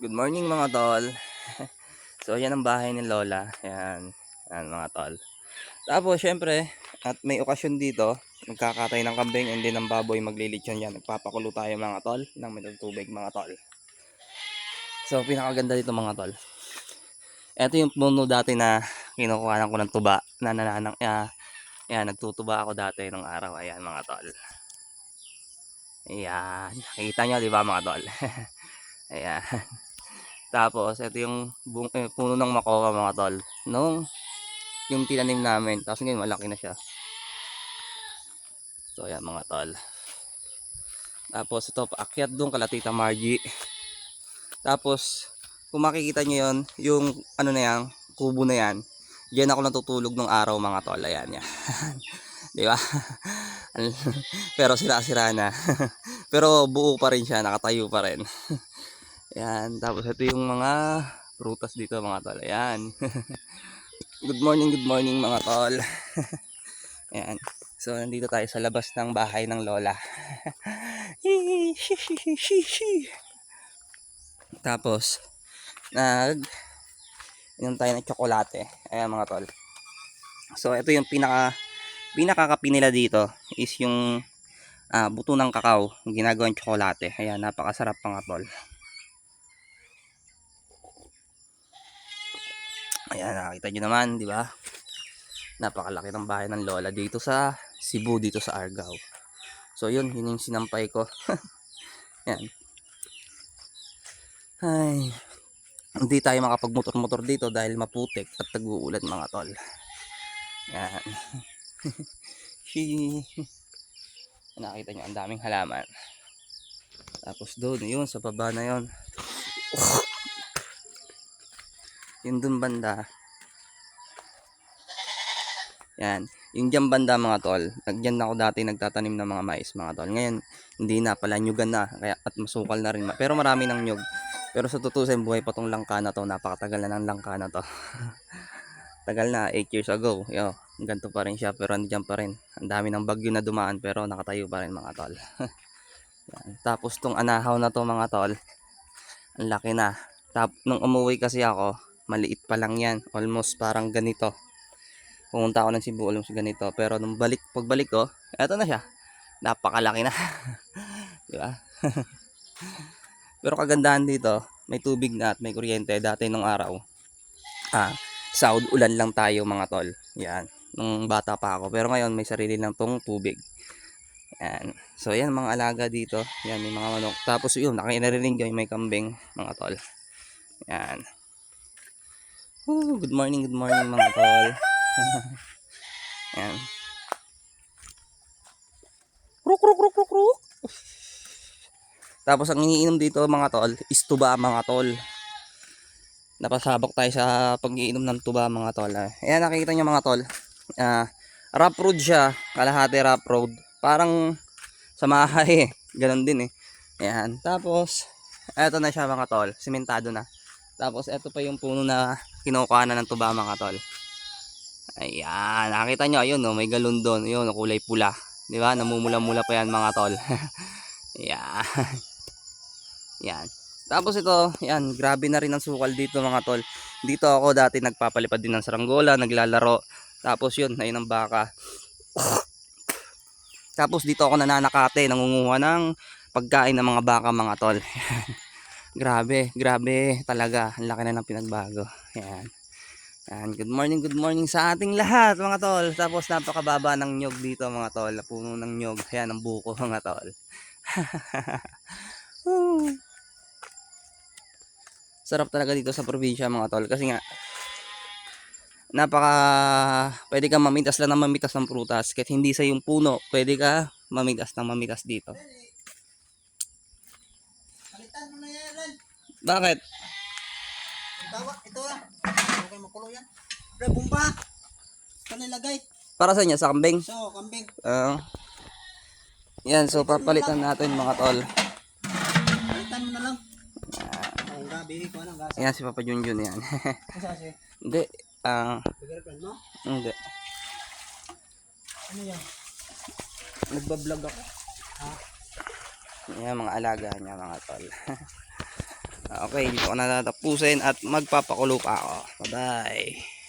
Good morning mga tol. so yan ang bahay ni Lola. Yan. Yan mga tol. Tapos syempre, at may okasyon dito, magkakatay ng kambing and then ng baboy maglilitsyon yan. Nagpapakulo tayo mga tol ng may tubig mga tol. So pinakaganda dito mga tol. Ito yung puno dati na kinukuha ko ng tuba na nananang uh, yan, nagtutuba ako dati nung araw. Ayan mga tol. Ayan. Nakita nyo, di ba mga tol? Ayan. Tapos, ito yung bung, eh, puno ng makoka mga tol. Nung yung tinanim namin. Tapos ngayon, malaki na siya. So, ayan mga tol. Tapos, ito, paakyat doon kalatita Margie. Tapos, kung makikita nyo yun, yung ano na yan, kubo na yan, diyan ako natutulog nung araw mga tol. Ayan yan. Di ba? Pero sira-sira na. Pero buo pa rin siya, nakatayo pa rin. Ayan, tapos ito yung mga prutas dito mga tol. Ayan. good morning, good morning mga tol. Ayan. So, nandito tayo sa labas ng bahay ng lola. tapos, nag inom tayo ng tsokolate. Ayan mga tol. So, ito yung pinaka pinakakapi nila dito is yung ah, buto ng kakao ginagawang tsokolate. Ayan, napakasarap mga tol. Ayan, nakita nyo naman, di ba? Napakalaki ng bahay ng lola dito sa Cebu, dito sa Argao. So, yun, yun yung sinampay ko. Ayan. Ay, hindi tayo makapagmotor-motor dito dahil maputik at tag-uulan mga tol. Ayan. Nakita nyo, ang daming halaman. Tapos doon, yun, sa baba na yun. Yun doon banda. Yan. Yung dyan banda mga tol. Nagdyan na ako dati nagtatanim ng mga mais mga tol. Ngayon, hindi na pala nyugan na. Kaya, at masukal na rin. Pero marami ng nyug. Pero sa tutusin, buhay pa tong langka na to. Napakatagal na ng langka na to. Tagal na, 8 years ago. Yo, ganito pa rin siya. Pero andyan pa rin. Ang dami ng bagyo na dumaan. Pero nakatayo pa rin mga tol. Yan. Tapos tong anahaw na to mga tol. Ang laki na. Tap, nung umuwi kasi ako, maliit pa lang yan. Almost parang ganito. Pumunta ako ng Cebu almost ganito. Pero nung balik pagbalik ko eto na siya. Napakalaki na. Di ba? Pero kagandahan dito may tubig na at may kuryente. Dati nung araw ah saud ulan lang tayo mga tol. Yan. Nung bata pa ako. Pero ngayon may sarili lang tong tubig. Yan. So yan mga alaga dito. Yan may mga manok. Tapos yun nakinarinig yung may kambing mga tol. Yan Woo, good morning, good morning mga tol. Yan. Kruk, kruk, kruk, kruk, kruk. Tapos ang iniinom dito mga tol, is tuba mga tol. Napasabak tayo sa pag-iinom ng tuba mga tol. ah. Ayan nakikita nyo mga tol. Ah, rough road siya, kalahati rough road. Parang sa mahay eh. Ganon din eh. Ayan. Tapos, eto na siya mga tol. Simentado na. Tapos, eto pa yung puno na kinukuha na ng tuba mga tol. Ayan, nakita nyo, ayun, no, may galon doon. Ayun, kulay pula. Di ba? Namumula-mula pa yan mga tol. Ayan. Yan. Tapos ito, yan, grabe na rin ang sukal dito mga tol. Dito ako dati nagpapalipad din ng saranggola, naglalaro. Tapos yun, ayun ang baka. Tapos dito ako nananakate, nangunguha ng pagkain ng mga baka mga tol. grabe, grabe talaga. Ang laki na ng pinagbago. Yan. Yan. Good morning, good morning sa ating lahat mga tol. Tapos napakababa ng nyog dito mga tol. Puno ng nyog. Yan ang buko mga tol. Sarap talaga dito sa probinsya mga tol. Kasi nga, napaka, pwede kang mamitas lang ng mamitas ng prutas. Kahit hindi sa yung puno, pwede ka mamitas ng mamitas dito. Palitan mo na yan, Ren. Bakit? Bawa, ito lang. Okay, makulo yan. Pre, bumba. Ito nilagay. Para sa niya, sa kambing. So, kambing. Ah. yan, so papalitan natin mga tol. Palitan mo na lang. Oh, grabe. Ikaw lang, gasa. Yan si Papa Junjun yan. Asa si? hindi, ah, Girlfriend mo? hindi. Ano yan? Nagbablog ako. Ha? Yan mga alaga niya mga tol. Okay, dito ko na tatapusin at magpapakulo pa ako. Bye-bye.